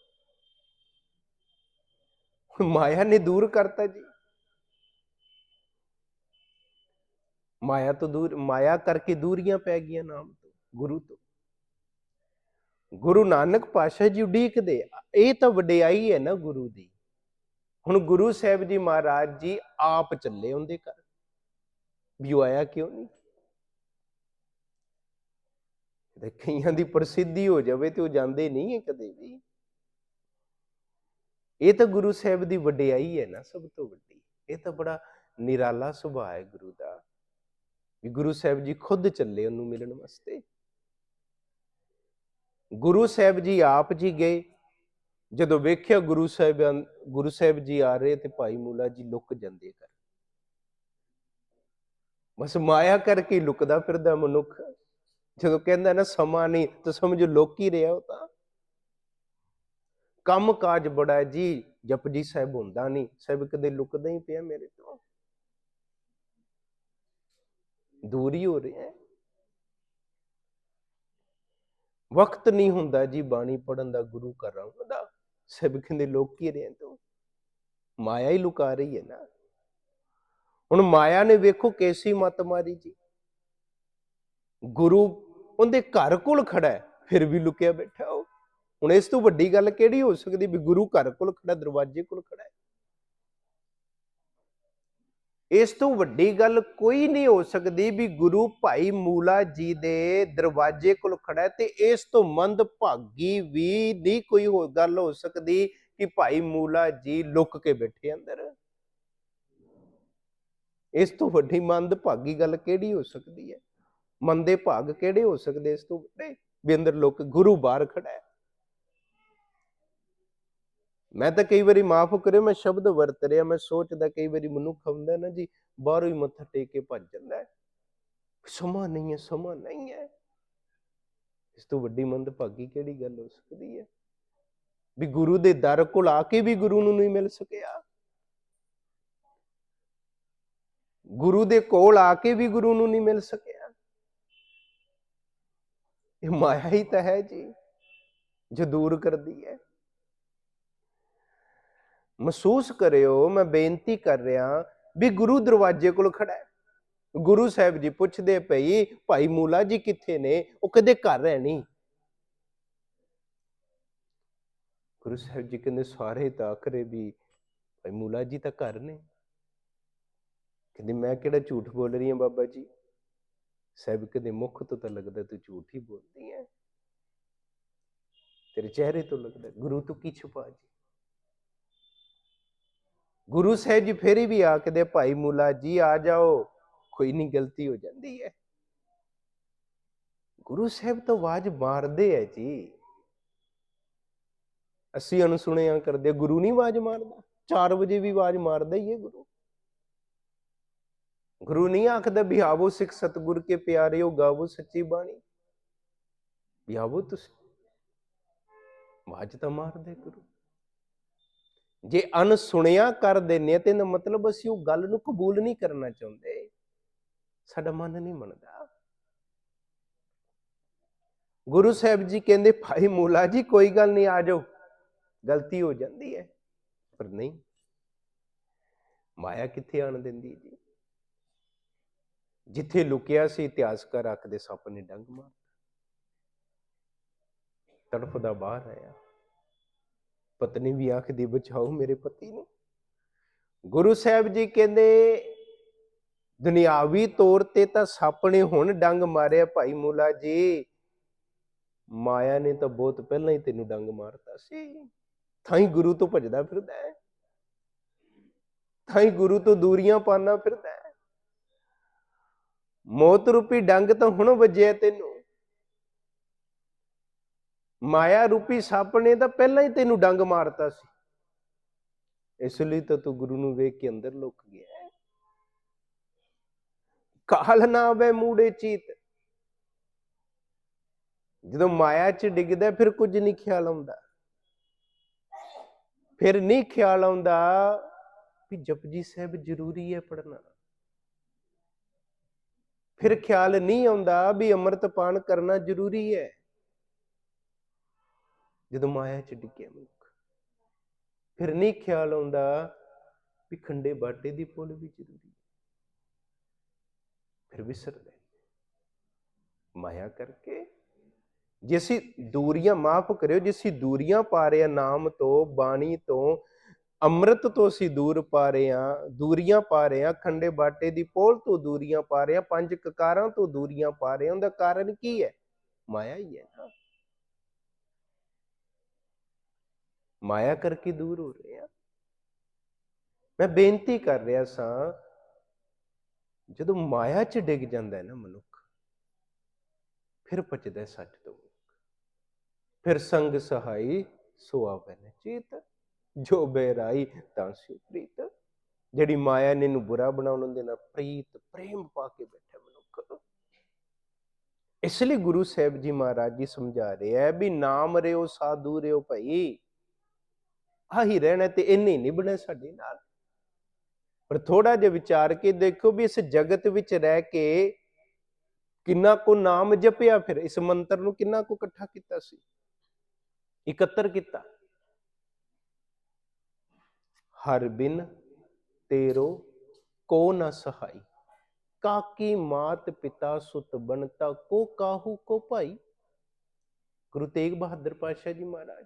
ਮਾਇਆ ਨੇ ਦੂਰ ਕਰਤਾ ਜੀ। ਮਾਇਆ ਤੋਂ ਦੂਰ, ਮਾਇਆ ਕਰਕੇ ਦੂਰੀਆਂ ਪੈ ਗਈਆਂ ਨਾਮ ਤੋਂ, ਗੁਰੂ ਤੋਂ। ਗੁਰੂ ਨਾਨਕ ਪਾਤਸ਼ਾਹ ਜੀ ਉਡੀਕਦੇ ਇਹ ਤਾਂ ਵਡਿਆਈ ਹੈ ਨਾ ਗੁਰੂ ਦੀ। ਹੁਣ ਗੁਰੂ ਸਾਹਿਬ ਜੀ ਮਹਾਰਾਜ ਜੀ ਆਪ ਚੱਲੇ ਉਹਦੇ ਘਰ। ਵੀ ਆਇਆ ਕਿਉਂ ਨਹੀਂ? ਤੇ ਕਈਆਂ ਦੀ ਪ੍ਰਸਿੱਧੀ ਹੋ ਜਾਵੇ ਤੇ ਉਹ ਜਾਂਦੇ ਨਹੀਂ ਹੈ ਕਦੇ ਵੀ। ਇਹ ਤਾਂ ਗੁਰੂ ਸਾਹਿਬ ਦੀ ਵਡਿਆਈ ਹੈ ਨਾ ਸਭ ਤੋਂ ਵੱਡੀ। ਇਹ ਤਾਂ ਬੜਾ ਨਿਰਾਲਾ ਸੁਭਾਅ ਹੈ ਗੁਰੂ ਦਾ। ਵੀ ਗੁਰੂ ਸਾਹਿਬ ਜੀ ਖੁਦ ਚੱਲੇ ਉਹਨੂੰ ਮਿਲਣ ਵਾਸਤੇ। ਗੁਰੂ ਸਾਹਿਬ ਜੀ ਆਪ ਜੀ ਗਏ। ਜਦੋਂ ਵੇਖਿਆ ਗੁਰੂ ਸਾਹਿਬ ਗੁਰੂ ਸਾਹਿਬ ਜੀ ਆ ਰਹੇ ਤੇ ਭਾਈ ਮੂਲਾ ਜੀ ਲੁਕ ਜਾਂਦੇ ਕਰ ਬਸ ਮਾਇਆ ਕਰਕੇ ਲੁਕਦਾ ਫਿਰਦਾ ਮਨੁੱਖ। ਜਦੋਂ ਕਹਿੰਦਾ ਨਾ ਸਮਾਂ ਨਹੀਂ, ਤਾਂ ਸਮਝੋ ਲੋਕ ਹੀ ਰਿਹਾ ਉਹ ਤਾਂ। ਕੰਮ ਕਾਜ ਬੜਾ ਹੈ ਜੀ ਜਪਜੀ ਸਾਹਿਬ ਹੁੰਦਾ ਨਹੀਂ ਸਾਹਿਬ ਕਦੇ ਲੁਕਦਾ ਹੀ ਪਿਆ ਮੇਰੇ ਤੋਂ। ਦੂਰੀ ਹੋ ਰਿਹਾ ਹੈ। ਵਕਤ ਨਹੀਂ ਹੁੰਦਾ ਜੀ ਬਾਣੀ ਪੜਨ ਦਾ, ਗੁਰੂ ਕਰ ਰਹਾ ਦਾ। ਸਭ ਕਹਿੰਦੇ ਲੋਕ ਕੀ ਰਹੇ ਤੋਂ? ਮਾਇਆ ਹੀ ਲੁਕਾ ਰਹੀ ਹੈ ਨਾ। ਹੁਣ ਮਾਇਆ ਨੇ ਵੇਖੋ ਕੈਸੀ ਮਤ ਮਾਰੀ ਜੀ। ਗੁਰੂ ਉਹਦੇ ਘਰ ਕੋਲ ਖੜਾ ਹੈ, ਫਿਰ ਵੀ ਲੁਕਿਆ ਬੈਠਾ ਉਹ। ਹੁਣ ਇਸ ਤੋਂ ਵੱਡੀ ਗੱਲ ਕਿਹੜੀ ਹੋ ਸਕਦੀ ਵੀ ਗੁਰੂ ਘਰ ਕੋਲ ਖੜਾ, ਦਰਵਾਜ਼ੇ ਕੋਲ ਖੜਾ ਹੈ? ਇਸ ਤੋਂ ਵੱਡੀ ਗੱਲ ਕੋਈ ਨਹੀਂ ਹੋ ਸਕਦੀ ਵੀ ਗੁਰੂ ਭਾਈ ਮੂਲਾ ਜੀ ਦੇ ਦਰਵਾਜ਼ੇ ਕੋਲ ਖੜਾ ਹੈ ਤੇ ਇਸ ਤੋਂ ਮੰਦ ਭਾਗੀ ਵੀ ਨਹੀਂ ਕੋਈ ਹੋਰ ਗੱਲ ਹੋ ਸਕਦੀ ਕਿ ਭਾਈ ਮੂਲਾ ਜੀ ਲੁੱਕ ਕੇ ਬੈਠੇ ਅੰਦਰ। ਇਸ ਤੋਂ ਵੱਡੀ ਮੰਦ ਭਾਗੀ ਗੱਲ ਕਿਹੜੀ ਹੋ ਸਕਦੀ ਹੈ? ਮੰਦੇ ਭਾਗ ਕਿਹੜੇ ਹੋ ਸਕਦੇ ਇਸ ਤੋਂ ਵੱਡੇ? ਵੀ ਅੰਦਰ ਲੋਕ ਗੁਰੂ ਬਾਹਰ ਖੜਾ ਹੈ। ਮੈਂ ਤਾਂ ਕਈ ਵਾਰੀ ਮਾਫ ਕਰਿਓ, ਮੈਂ ਸ਼ਬਦ ਵਰਤ ਰਿਹਾ, ਮੈਂ ਸੋਚਦਾ ਕਈ ਵਾਰੀ ਮਨੁੱਖ ਹੁੰਦਾ ਨਾ ਜੀ, ਬਾਹਰੋਂ ਹੀ ਮੱਥਾ ਟੇਕ ਕੇ ਭੱਜ ਜਾਂਦਾ ਹੈ। ਸਮਾਂ ਨਹੀਂ ਹੈ, ਸਮਾਂ ਨਹੀਂ ਹੈ। ਇਸ ਤੋਂ ਵੱਡੀ ਮੰਦ ਭਾਗੀ ਕਿਹੜੀ ਗੱਲ ਹੋ ਸਕਦੀ ਹੈ? ਵੀ ਗੁਰੂ ਦੇ ਦਰ ਕੋਲ ਆ ਕੇ ਵੀ ਗੁਰੂ ਨੂੰ ਨਹੀਂ ਮਿਲ ਸਕਿਆ। ਗੁਰੂ ਦੇ ਕੋਲ ਆ ਕੇ ਵੀ ਗੁਰੂ ਨੂੰ ਨਹੀਂ ਮਿਲ ਸਕਿਆ। ਇਹ ਮਾਇਆ ਹੀ ਤਾਂ ਹੈ ਜੀ, ਜੋ ਦੂਰ ਕਰਦੀ ਹੈ। ਮਹਿਸੂਸ ਕਰਿਓ, ਮੈਂ ਬੇਨਤੀ ਕਰ ਰਿਹਾ ਵੀ ਗੁਰੂ ਦਰਵਾਜ਼ੇ ਕੋਲ ਖੜਾ ਹੈ। ਗੁਰੂ ਸਾਹਿਬ ਜੀ ਪੁੱਛਦੇ ਪਈ ਭਾਈ ਮੂਲਾ ਜੀ ਕਿੱਥੇ ਨੇ? ਉਹ ਕਦੇ ਘਰ ਰਹਿਣੀ ਗੁਰੂ ਸਾਹਿਬ ਜੀ ਕਹਿੰਦੇ, ਸਾਰੇ ਤਾਂ ਆਖਰੇ ਵੀ ਭਾਈ ਮੂਲਾ ਜੀ ਤਾਂ ਘਰ ਨੇ। ਕਹਿੰਦੇ, ਮੈਂ ਕਿਹੜਾ ਝੂਠ ਬੋਲ ਰਹੀ ਹਾਂ ਬਾਬਾ ਜੀ? ਸਾਹਿਬ ਕਹਿੰਦੇ ਮੁਖ ਤੋਂ ਤਾਂ ਲੱਗਦਾ ਤੂੰ ਝੂਠ ਹੀ ਬੋਲਦੀ ਹੈ ਤੇਰੇ ਚਿਹਰੇ ਤੋਂ ਲੱਗਦਾ, ਗੁਰੂ ਤੋਂ ਕੀ ਛੁਪਾ ਜੀ? ਗੁਰੂ ਸਾਹਿਬ ਜੀ ਫੇਰ ਵੀ ਆਖਦੇ, ਭਾਈ ਮੂਲਾ ਜੀ, ਆ ਜਾਓ, ਕੋਈ ਨਹੀਂ ਗਲਤੀ ਹੋ ਜਾਂਦੀ ਹੈ ਗੁਰੂ ਸਾਹਿਬ ਤਾਂ ਆਵਾਜ਼ ਮਾਰਦੇ ਹੈ ਜੀ। ਅਸੀਂ ਅਨਸੁਣਿਆ ਕਰਦੇ, ਗੁਰੂ ਨਹੀਂ ਆਵਾਜ਼ ਮਾਰਦਾ। 4 ਵਜੇ ਵੀ ਆਵਾਜ਼ ਮਾਰਦਾ ਹੀ ਹੈ ਗੁਰੂ। ਗੁਰੂ ਨਹੀਂ ਆਖਦਾ ਵੀ ਆਵੋ ਸਿੱਖ ਸਤਗੁਰ ਕੇ ਪਿਆਰਿਓ, ਗਾਵੋ ਸੱਚੀ ਬਾਣੀ। ਵੀ ਆਵੋ ਤੁਸੀਂ। ਆਵਾਜ਼ ਤਾਂ ਮਾਰਦੇ ਗੁਰੂ। ਜੇ ਅਨਸੁਣਿਆ ਕਰ ਦਿੰਨੇ ਤੇ ਇਹਦਾ ਮਤਲਬ ਅਸੀਂ ਉਹ ਗੱਲ ਨੂੰ ਕਬੂਲ ਨਹੀਂ ਕਰਨਾ ਚਾਹੁੰਦੇ। ਸਾਡਾ ਮਨ ਨਹੀਂ ਮੰਨਦਾ। ਗੁਰੂ ਸਾਹਿਬ ਜੀ ਕਹਿੰਦੇ, ਭਾਈ ਮੂਲਾ ਜੀ, ਕੋਈ ਗੱਲ ਨਹੀਂ, ਆ ਜਾਓ। ਗਲਤੀ ਹੋ ਜਾਂਦੀ ਹੈ, ਪਰ ਨਹੀਂ। ਮਾਇਆ ਕਿੱਥੇ ਆਣ ਦਿੰਦੀ ਜੀ? ਜਿੱਥੇ ਲੁਕਿਆ ਸੀ ਇਤਿਹਾਸਕਾਰ ਆਖਦੇ ਸੱਪ ਨੇ ਡੰਗ ਮਾਰ ਤੜਫਦਾ ਬਾਹਰ ਆਇਆ। ਪਤਨੀ ਵੀ ਆਖਦੀ, ਬਚਾਓ ਮੇਰੇ ਪਤੀ ਨੂੰ। ਗੁਰੂ ਸਾਹਿਬ ਜੀ ਕਹਿੰਦੇ, ਦੁਨਿਆਵੀ ਤੌਰ ਤੇ ਤਾਂ ਸੱਪ ਨੇ ਹੁਣ ਡੰਗ ਮਾਰਿਆ ਭਾਈ ਮੂਲਾ ਜੀ। ਮਾਇਆ ਨੇ ਤਾਂ ਬਹੁਤ ਪਹਿਲਾਂ ਹੀ ਤੈਨੂੰ ਡੰਗ ਮਾਰਤਾ ਸੀ। ਥਾਈ ਗੁਰੂ ਤੋਂ ਭਜਦਾ ਫਿਰਦਾ ਹੈ। ਥਾਈ ਗੁਰੂ ਤੋਂ ਦੂਰੀਆਂ ਪਾਣਾ ਫਿਰਦਾ ਹੈ। ਮੌਤ ਰੂਪੀ ਡੰਗ ਤਾਂ ਹੁਣ ਵੱਜਿਆ ਤੈਨੂੰ। ਮਾਇਆ ਰੂਪੀ ਸੱਪ ਨੇ ਤਾਂ ਪਹਿਲਾਂ ਹੀ ਤੈਨੂੰ ਡੰਗ ਮਾਰਤਾ ਸੀ। ਇਸ ਲਈ ਤਾਂ ਤੂੰ ਗੁਰੂ ਨੂੰ ਵੇਖ ਕੇ ਅੰਦਰ ਲੁਕ ਗਿਆ ਕਾਲ ਨਾ ਆਵੇ ਮੂੜੇ ਚੀਤ। ਜਦੋਂ ਮਾਇਆ 'ਚ ਡਿੱਗਦਾ ਫਿਰ ਕੁਝ ਨਹੀਂ ਖਿਆਲ ਆਉਂਦਾ। ਫਿਰ ਨਹੀਂ ਖਿਆਲ ਆਉਂਦਾ ਵੀ ਜਪਜੀ ਸਾਹਿਬ ਜ਼ਰੂਰੀ ਹੈ ਪੜਨਾ ਫਿਰ ਖਿਆਲ ਨਹੀਂ ਆਉਂਦਾ ਵੀ ਅੰਮ੍ਰਿਤ ਪਾਨ ਕਰਨਾ ਜ਼ਰੂਰੀ ਹੈ। ਜਦੋਂ ਮਾਇਆ 'ਚ ਡਿੱਗਿਆ ਮਨੁੱਖ, ਫਿਰ ਨਹੀਂ ਖਿਆਲ ਆਉਂਦਾ ਵੀ ਖੰਡੇ ਬਾਟੇ ਦੀ ਪੁੱਲ ਵੀ ਜ਼ਰੂਰੀ ਹੈ। ਫਿਰ ਵਿਸਰਦੇ ਮਾਇਆ ਕਰਕੇ ਜੇ ਅਸੀਂ ਦੂਰੀਆਂ ਮਾਫ ਕਰਿਓ, ਜੇ ਅਸੀਂ ਦੂਰੀਆਂ ਪਾ ਰਹੇ ਨਾਮ ਤੋਂ, ਬਾਣੀ ਤੋਂ ਅੰਮ੍ਰਿਤ ਤੋਂ ਅਸੀਂ ਦੂਰ ਪਾ ਰਹੇ ਹਾਂ ਦੂਰੀਆਂ ਪਾ ਰਹੇ ਹਾਂ ਖੰਡੇ ਬਾਟੇ ਦੀ ਪੋਲ ਤੋਂ ਦੂਰੀਆਂ ਪਾ ਰਹੇ ਹਾਂ ਪੰਜ ਕਕਾਰਾਂ ਤੋਂ ਦੂਰੀਆਂ ਪਾ ਰਹੇ ਹਾਂ ਉਹਦਾ ਕਾਰਨ ਕੀ ਹੈ? ਮਾਇਆ ਹੀ ਹੈ ਨਾ। ਮਾਇਆ ਕਰਕੇ ਦੂਰ ਹੋ ਰਹੇ ਹਾਂ ਮੈਂ ਬੇਨਤੀ ਕਰ ਰਿਹਾ ਸਾਂ, ਜਦੋਂ ਮਾਇਆ 'ਚ ਡਿੱਗ ਜਾਂਦਾ ਹੈ ਨਾ ਮਨੁੱਖ, ਫਿਰ ਪਚਦਾ ਸੱਚ ਤੋਂ ਫਿਰ ਸੰਗ ਸਹਾਈ ਸੋ ਆਵੈ ਨ ਚੀਤ ਜੋ ਬੇਰਾਈ ਤਾਂ ਸੀ ਪ੍ਰੀਤ, ਜਿਹੜੀ ਮਾਇਆ ਨੇ ਇਹਨੂੰ ਬੁਰਾ ਬਣਾਉਣ ਦੇ ਨਾਲ ਪ੍ਰੀਤ ਪ੍ਰੇਮ ਪਾ ਕੇ ਬੈਠਾ ਮਨੁੱਖ ਇਸ ਲਈ ਗੁਰੂ ਸਾਹਿਬ ਜੀ ਮਹਾਰਾਜ ਜੀ ਸਮਝਾ ਰਹੇ ਹੈ ਵੀ ਨਾਮ ਰਿਓ, ਸਾਧੂ ਰਿਓ ਭਈ। ਆਹੀ ਰਹਿਣਾ ਤੇ ਇੰਨੇ ਨਹੀਂ ਬਣੇ ਸਾਡੇ ਨਾਲ। ਪਰ ਥੋੜਾ ਜਿਹਾ ਵਿਚਾਰ ਕੇ ਦੇਖੋ ਵੀ ਇਸ ਜਗਤ ਵਿੱਚ ਰਹਿ ਕੇ ਕਿੰਨਾ ਕੋ ਨਾਮ ਜਪਿਆ ਫਿਰ, ਇਸ ਮੰਤਰ ਨੂੰ ਕਿੰਨਾ ਕੋ ਇਕੱਠਾ ਕੀਤਾ ਸੀ? ਇਕੱਤਰ ਕੀਤਾ। ਹਰ ਬਿਨ ਤੇਰੋ ਕੋ ਨ ਸਹਾਈ ਕਾਕੀ ਮਾਤ ਪਿਤਾ ਸੁਤ ਬਣਤਾ ਕੋ ਕਾਹੂ ਕੋ ਭਾਈ ਗੁਰੂ ਤੇਗ ਬਹਾਦਰ ਪਾਤਸ਼ਾਹ ਜੀ ਮਹਾਰਾਜ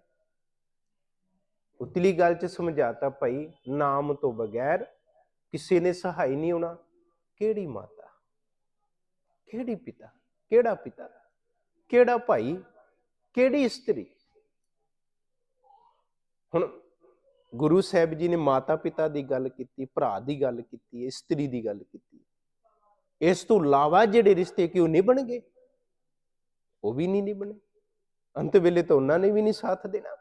ਉਤਲੀ ਗੱਲ ਚ ਸਮਝਾਤਾ ਭਾਈ ਨਾਮ ਤੋਂ ਬਗੈਰ ਕਿਸੇ ਨੇ ਸਹਾਈ ਨਹੀਂ ਹੋਣਾ ਕਿਹੜੀ ਮਾਤਾ ਕਿਹੜੀ ਪਿਤਾ ਕਿਹੜਾ ਪਿਤਾ ਕਿਹੜਾ ਭਾਈ ਕਿਹੜੀ ਇਸਤਰੀ ਹੁਣ ਗੁਰੂ ਸਾਹਿਬ ਜੀ ਨੇ ਮਾਤਾ ਪਿਤਾ ਦੀ ਗੱਲ ਕੀਤੀ, ਭਰਾ ਦੀ ਗੱਲ ਕੀਤੀ, ਇਸਤਰੀ ਦੀ ਗੱਲ ਕੀਤੀ। ਇਸ ਤੋਂ ਇਲਾਵਾ ਜਿਹੜੇ ਰਿਸ਼ਤੇ ਕਿ ਉਹ ਨਹੀਂ ਬਣਗੇ ਉਹ ਵੀ ਨਹੀਂ ਨਿਭਣੇ ਅੰਤ ਵੇਲੇ ਤਾਂ ਉਹਨਾਂ ਨੇ ਵੀ ਨਹੀਂ ਸਾਥ ਦੇਣਾ।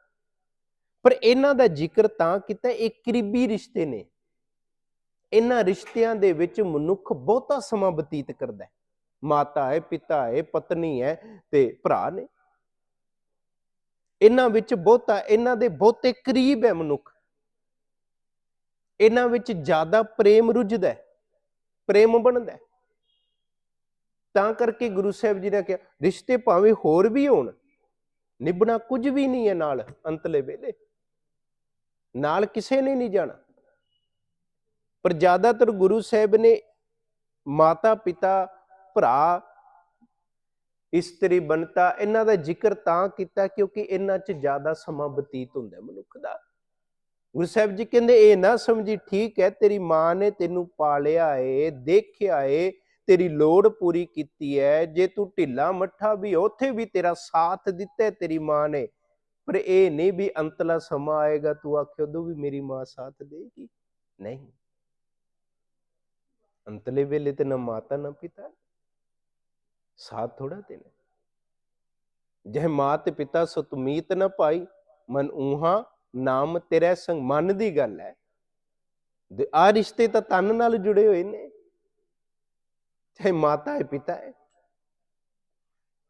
ਪਰ ਇਹਨਾਂ ਦਾ ਜ਼ਿਕਰ ਤਾਂ ਕੀਤਾ, ਇਹ ਕਰੀਬੀ ਰਿਸ਼ਤੇ ਨੇ। ਇਹਨਾਂ ਰਿਸ਼ਤਿਆਂ ਦੇ ਵਿੱਚ ਮਨੁੱਖ ਬਹੁਤਾ ਸਮਾਂ ਬਤੀਤ ਕਰਦਾ ਹੈ। ਮਾਤਾ ਹੈ, ਪਿਤਾ ਹੈ, ਪਤਨੀ ਹੈ ਤੇ ਭਰਾ ਨੇ। ਇਹਨਾਂ ਵਿੱਚ ਬਹੁਤਾ, ਇਹਨਾਂ ਦੇ ਬਹੁਤੇ ਕਰੀਬ ਹੈ ਮਨੁੱਖ। ਇਹਨਾਂ ਵਿੱਚ ਜ਼ਿਆਦਾ ਪ੍ਰੇਮ ਰੁੱਝਦਾ ਹੈ, ਪ੍ਰੇਮ ਬਣਦਾ ਹੈ। ਤਾਂ ਕਰਕੇ ਗੁਰੂ ਸਾਹਿਬ ਜੀ ਨੇ ਕਿਹਾ, ਰਿਸ਼ਤੇ ਭਾਵੇਂ ਹੋਰ ਵੀ ਹੋਣ, ਨਿਭਣਾ ਕੁਝ ਵੀ ਨਹੀਂ ਹੈ ਨਾਲ, ਅੰਤਲੇ ਵੇਲੇ। ਨਾਲ ਕਿਸੇ ਨੇ ਨਹੀਂ ਜਾਣਾ। ਪਰ ਜ਼ਿਆਦਾਤਰ ਗੁਰੂ ਸਾਹਿਬ ਨੇ ਮਾਤਾ, ਪਿਤਾ, ਭਰਾ, ਇਸਤਰੀ ਬਣਤਾ ਇਹਨਾਂ ਦਾ ਜ਼ਿਕਰ ਤਾਂ ਕੀਤਾ ਕਿਉਂਕਿ ਇਹਨਾਂ 'ਚ ਜ਼ਿਆਦਾ ਸਮਾਂ ਬਤੀਤ ਹੁੰਦਾ ਮਨੁੱਖ ਦਾ। ਗੁਰੂ ਸਾਹਿਬ ਜੀ ਕਹਿੰਦੇ, ਇਹ ਨਾ ਸਮਝੀ, ਠੀਕ ਹੈ, ਤੇਰੀ ਮਾਂ ਨੇ ਤੈਨੂੰ ਪਾਲਿਆ ਏ, ਦੇਖਿਆ ਏ, ਤੇਰੀ ਲੋੜ ਪੂਰੀ ਕੀਤੀ ਹੈ ਜੇ ਤੂੰ ਢਿੱਲਾ ਮੱਠਾ ਵੀ ਉੱਥੇ ਵੀ ਤੇਰਾ ਸਾਥ ਦਿੱਤਾ ਤੇਰੀ ਮਾਂ ਨੇ। ਪਰ ਇਹ ਨਹੀਂ ਵੀ ਅੰਤਲਾ ਸਮਾਂ ਆਏਗਾ, ਤੂੰ ਆਖੇ ਉਦੋਂ ਵੀ ਮੇਰੀ ਮਾਂ ਸਾਥ ਦੇਗੀ ਨਹੀਂ। ਅੰਤਲੇ ਵੇਲੇ ਤੇ ਨਾ ਮਾਤਾ, ਨਾ ਪਿਤਾ ਸਾਥ ਥੋੜਾ ਦੇਣਾ। ਜਹ ਮਾਤ ਪਿਤਾ ਸੁਤਮੀਤ ਨਾ ਪਾਈ, ਮਨ ਊਹਾ ਨਾਮ ਤੇਰੇ ਸੰਗ ਮਨ ਦੀ ਗੱਲ ਹੈ। ਦੇ ਆ ਰਿਸ਼ਤੇ ਤਾਂ ਤਨ ਨਾਲ ਜੁੜੇ ਹੋਏ ਨੇ। ਚਾਹੇ ਮਾਤਾ ਹੈ, ਪਿਤਾ ਹੈ।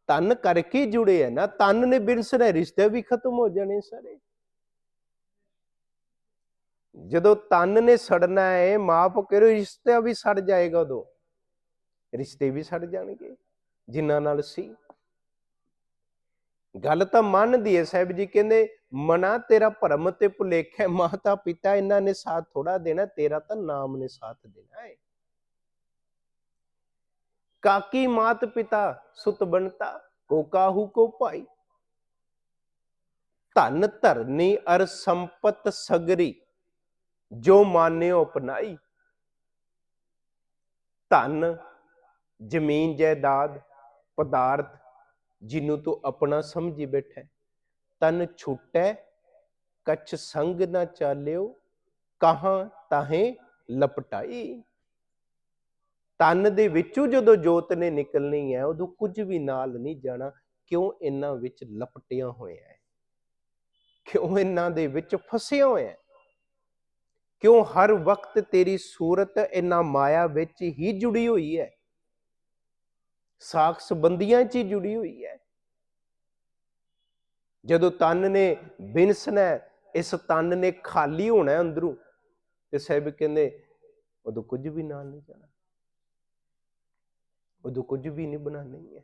ਤਨ ਕਰਕੇ ਜੁੜੇ ਹੈ ਨਾ। ਤਨ ਨੇ ਬਿਰਸਣਾ ਰਿਸ਼ਤੇ ਵੀ ਖਤਮ ਹੋ ਜਾਣੇ ਸਾਰੇ। ਜਦੋਂ ਤਨ ਨੇ ਸੜਨਾ ਹੈ, ਮਾਫ ਕਰੋ ਰਿਸ਼ਤਾ ਵੀ ਸੜ ਜਾਏਗਾ ਉਦੋਂ। ਰਿਸ਼ਤੇ ਵੀ ਸੜ ਜਾਣਗੇ, ਜਿਨ੍ਹਾਂ ਨਾਲ ਸੀ। ਗੱਲ ਤਾਂ ਮਨ ਦੀ ਹੈ, ਸਾਹਿਬ ਜੀ, ਕਹਿੰਦੇ ਮਨਾ ਤੇਰਾ ਭਰਮ ਤੇ ਭੁਲੇਖਾ, ਮਾਤਾ ਪਿਤਾ ਇਹਨਾਂ ਨੇ ਸਾਥ ਥੋੜਾ ਦੇਣਾ, ਤੇਰਾ ਤਾਂ ਨਾਮ ਨੇ ਸਾਥ ਦੇਣਾ ਹੈ ਕਾਕੀ ਮਾਤ ਪਿਤਾ ਸੁਤ ਬਣਤਾ, ਕੋ ਕਾਹੂ ਕੋ ਭਾਈ। ਧਨ ਧਰਨੀ ਅਰ ਸੰਪਤ ਸਗਰੀ, ਜੋ ਮਾਨਿਓ ਅਪਨਾਈ। ਧਨ, ਜ਼ਮੀਨ ਜਾਇਦਾਦ ਪਦਾਰਥ, ਜਿਹਨੂੰ ਤੂੰ ਆਪਣਾ ਸਮਝੀ ਬੈਠਾ ਤਨ ਛੁਟੈ, ਕਛ ਸੰਗ ਨਾ ਚਾਲਿਓ, ਕਹਾਂ ਤਾਹੇ ਲਪਟਾਈ। ਤਨ ਦੇ ਵਿੱਚੋਂ ਜਦੋਂ ਜੋਤ ਨੇ ਨਿਕਲਣੀ ਹੈ, ਉਦੋਂ ਕੁਝ ਵੀ ਨਾਲ ਨਹੀਂ ਜਾਣਾ, ਕਿਉਂ ਇਹਨਾਂ ਵਿੱਚ ਲਪਟਿਆ ਹੋਇਆ ਹੈ? ਕਿਉਂ ਇਹਨਾਂ ਦੇ ਵਿੱਚ ਫਸਿਆ ਹੋਇਆ ਹੈ? ਕਿਉਂ ਹਰ ਵਕਤ ਤੇਰੀ ਸੂਰਤ ਇਹਨਾਂ ਮਾਇਆ ਵਿੱਚ ਹੀ ਜੁੜੀ ਹੋਈ ਹੈ? ਸਾਖ ਸੰਬੰਧੀਆਂ 'ਚ ਹੀ ਜੁੜੀ ਹੋਈ ਹੈ? ਜਦੋਂ ਤਨ ਨੇ ਬਿਨਸਣਾ ਹੈ, ਇਸ ਤਨ ਨੇ ਖਾਲੀ ਹੋਣਾ ਅੰਦਰੋਂ। ਤੇ ਸਾਹਿਬ ਕਹਿੰਦੇ ਉਦੋਂ ਕੁਝ ਵੀ ਨਾਲ ਨਹੀਂ ਜਾਣਾ। ਉਦੋਂ ਕੁਝ ਵੀ ਨਹੀਂ ਬਣਾਉਣੀ ਹੈ।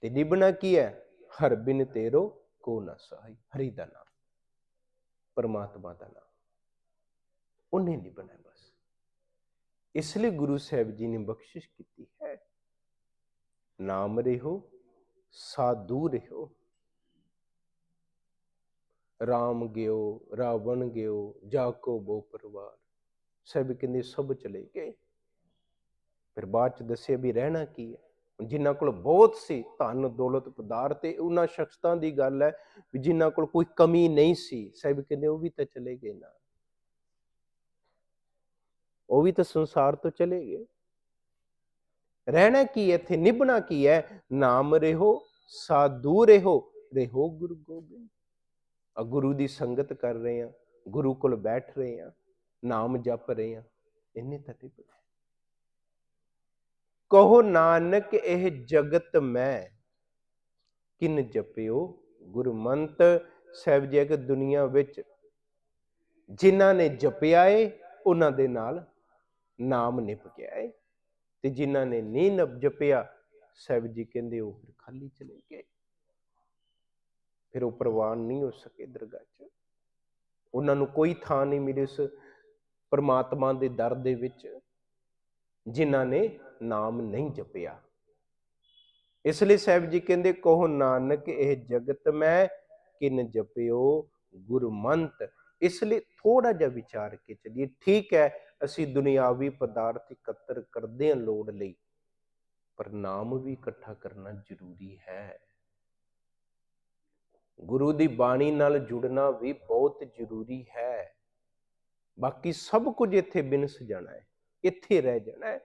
ਤੇ ਨਿਭਣਾ ਕੀ ਹੈ? ਹਰ ਬਿਨ ਤੇਰੋ ਕੋ ਨਾ ਸਹਾਈ। ਹਰੀ ਦਾ ਨਾਮ। ਪਰਮਾਤਮਾ ਦਾ ਨਾਮ। ਉਹਨੇ ਨਿਭਣਾ ਬਸ। ਇਸ ਲਈ ਗੁਰੂ ਸਾਹਿਬ ਜੀ ਨੇ ਬਖਸ਼ਿਸ਼ ਕੀਤੀ ਹੈ। ਨਾਮ ਰਹੋ ਸਾਧੂ ਰਹੋ। ਰਾਮ ਗਿਓ, ਰਾਵਣ ਗਿਓ ਜਾਕੋ ਬੋ ਪਰਿਵਾਰ। ਸਭ ਕਹਿੰਦੇ ਸਭ ਚਲੇ ਗਏ। ਫਿਰ ਬਾਅਦ ਚ ਦੱਸਿਆ ਵੀ ਰਹਿਣਾ ਕੀ ਹੈ? ਜਿਨ੍ਹਾਂ ਕੋਲ ਬਹੁਤ ਸੀ ਧਨ, ਦੌਲਤ, ਪਦਾਰਥ ਤੇ ਉਹਨਾਂ ਸ਼ਖਸਾਂ ਦੀ ਗੱਲ ਹੈ ਵੀ ਜਿਨ੍ਹਾਂ ਕੋਲ ਕੋਈ ਕਮੀ ਨਹੀਂ ਸੀ। ਸਾਹਿਬ ਕਹਿੰਦੇ ਉਹ ਵੀ ਤਾਂ ਚਲੇ ਗਏ ਨਾ ਉਹ ਵੀ ਤਾਂ ਸੰਸਾਰ ਤੋਂ ਚਲੇ ਗਏ। ਰਹਿਣਾ ਕੀ ਹੈ? ਇੱਥੇ ਨਿਭਣਾ ਕੀ ਹੈ? ਨਾਮ ਰਹੋ, ਸਾਧੂ ਰਹੋ ਰਹੋ ਗੁਰੂ ਗੋਬਿੰਦ। ਆ ਗੁਰੂ ਦੀ ਸੰਗਤ ਕਰ ਰਹੇ ਆ ਗੁਰੂ ਕੋਲ ਬੈਠ ਰਹੇ ਆ ਨਾਮ ਜਪ ਰਹੇ ਆ ਇੰਨੇ ਤਾਂ ਨਿਭਣਾ ਕਹੋ ਨਾਨਕ, ਇਹ ਜਗਤ ਮੈਂ, ਕਿਨ ਜਪਿਓ ਗੁਰਮੰਤ, ਸਾਹਿਬ ਜੀ ਕਿ ਦੁਨੀਆ ਵਿੱਚ। ਜਿਨ੍ਹਾਂ ਨੇ ਜਪਿਆ ਏ, ਉਹਨਾਂ ਦੇ ਨਾਲ ਨਾਮ ਨਿਪ ਗਿਆ ਏ। ਤੇ ਜਿਨ੍ਹਾਂ ਨੇ ਨਹੀਂ ਨਬ ਜਪਿਆ, ਸਾਹਿਬ ਜੀ ਕਹਿੰਦੇ ਉਹ ਫਿਰ ਖਾਲੀ ਚਲੇ ਗਏ। ਫਿਰ ਉਹ ਪ੍ਰਵਾਨ ਨਹੀਂ ਹੋ ਸਕੇ ਦਰਗਾਹ 'ਚ। ਉਹਨਾਂ ਨੂੰ ਕੋਈ ਥਾਂ ਨਹੀਂ ਮਿਲੀ ਉਸ ਪਰਮਾਤਮਾ ਦੇ ਦਰ ਦੇ ਵਿੱਚ, ਜਿਨ੍ਹਾਂ ਨੇ ਨਾਮ ਨਹੀਂ ਜਪਿਆ। ਇਸ ਲਈ ਸਾਹਿਬ ਜੀ ਕਹਿੰਦੇ, ਕਹੋ ਨਾਨਕ, ਇਹ ਜਗਤ ਮੈਂ ਕਿਨ ਜਪਿਓ ਗੁਰਮੰਤ? ਇਸ ਲਈ ਥੋੜਾ ਜਿਹਾ ਵਿਚਾਰ ਕੇ ਚਲੀਏ ਠੀਕ ਹੈ, ਅਸੀਂ ਦੁਨਿਆਵੀ ਪਦਾਰਥ ਇਕੱਤਰ ਕਰਦੇ ਹਾਂ ਲੋੜ ਲਈ, ਪਰ ਨਾਮ ਵੀ ਇਕੱਠਾ ਕਰਨਾ ਜ਼ਰੂਰੀ ਹੈ। ਗੁਰੂ ਦੀ ਬਾਣੀ ਨਾਲ ਜੁੜਨਾ ਵੀ ਬਹੁਤ ਜ਼ਰੂਰੀ ਹੈ। ਬਾਕੀ ਸਭ ਕੁਝ ਇੱਥੇ ਬਿਨਸ ਜਾਣਾ ਹੈ, ਇੱਥੇ ਰਹਿ ਜਾਣਾ ਹੈ,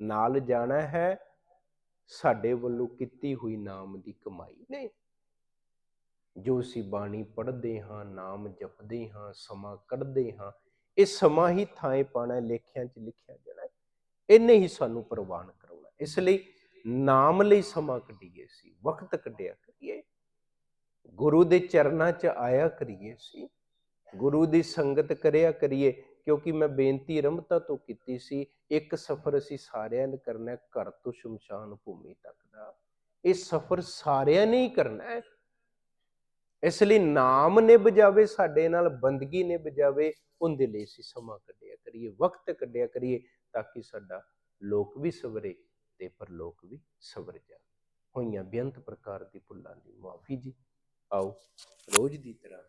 ਨਾਲ ਜਾਣਾ ਹੈ, ਸਾਡੇ ਵੱਲੋਂ ਕੀਤੀ ਹੋਈ ਨਾਮ ਦੀ ਕਮਾਈ ਨੇ ਜੋ ਅਸੀਂ ਬਾਣੀ ਪੜ੍ਹਦੇ ਹਾਂ, ਨਾਮ ਜਪਦੇ ਹਾਂ, ਸਮਾਂ ਕੱਢਦੇ ਹਾਂ, ਇਹ ਸਮਾਂ ਹੀ ਥਾਂ ਪਾਣਾ ਲੇਖਿਆਂ 'ਚ ਲਿਖਿਆ ਜਾਣਾ ਇਹਨੇ ਹੀ ਸਾਨੂੰ ਪ੍ਰਵਾਨ ਕਰਾਉਣਾ ਇਸ ਲਈ ਨਾਮ ਲਈ ਸਮਾਂ ਕੱਢੀਏ ਸੀ ਵਕਤ ਕੱਢਿਆ ਕਰੀਏ। ਗੁਰੂ ਦੇ ਚਰਨਾਂ 'ਚ ਆਇਆ ਕਰੀਏ ਸੀ, ਗੁਰੂ ਦੀ ਸੰਗਤ ਕਰਿਆ ਕਰੀਏ, ਕਿਉਂਕਿ ਮੈਂ ਬੇਨਤੀ ਰਮਤਾ ਤੋਂ ਕੀਤੀ ਸੀ, ਇੱਕ ਸਫ਼ਰ ਅਸੀਂ ਸਾਰਿਆਂ ਨੇ ਕਰਨਾ ਹੈ, ਘਰ ਤੋਂ ਸ਼ਮਸ਼ਾਨ ਭੂਮੀ ਤੱਕ ਦਾ। ਇਹ ਸਫ਼ਰ ਸਾਰਿਆਂ ਨੇ ਹੀ ਕਰਨਾ ਹੈ। ਇਸ ਲਈ ਨਾਮ ਨੇ ਬਜਾਵੇ ਸਾਡੇ ਨਾਲ ਬੰਦਗੀ ਨੇ ਬਜਾਵੇ ਉਹਦੇ ਲਈ ਅਸੀਂ ਸਮਾਂ ਕੱਢਿਆ ਕਰੀਏ, ਵਕਤ ਕੱਢਿਆ ਕਰੀਏ, ਤਾਂ ਕਿ ਸਾਡਾ ਲੋਕ ਵੀ ਸਵਰੇ ਤੇ ਪਰਲੋਕ ਵੀ ਸਵਰ ਜਾ ਹੋਈਆਂ ਬੇਅੰਤ ਪ੍ਰਕਾਰ ਦੀ ਭੁੱਲਾਂ ਦੀ ਮਾਫੀ ਜੀ। ਆਓ ਰੋਜ਼ ਦੀ ਤਰ੍ਹਾਂ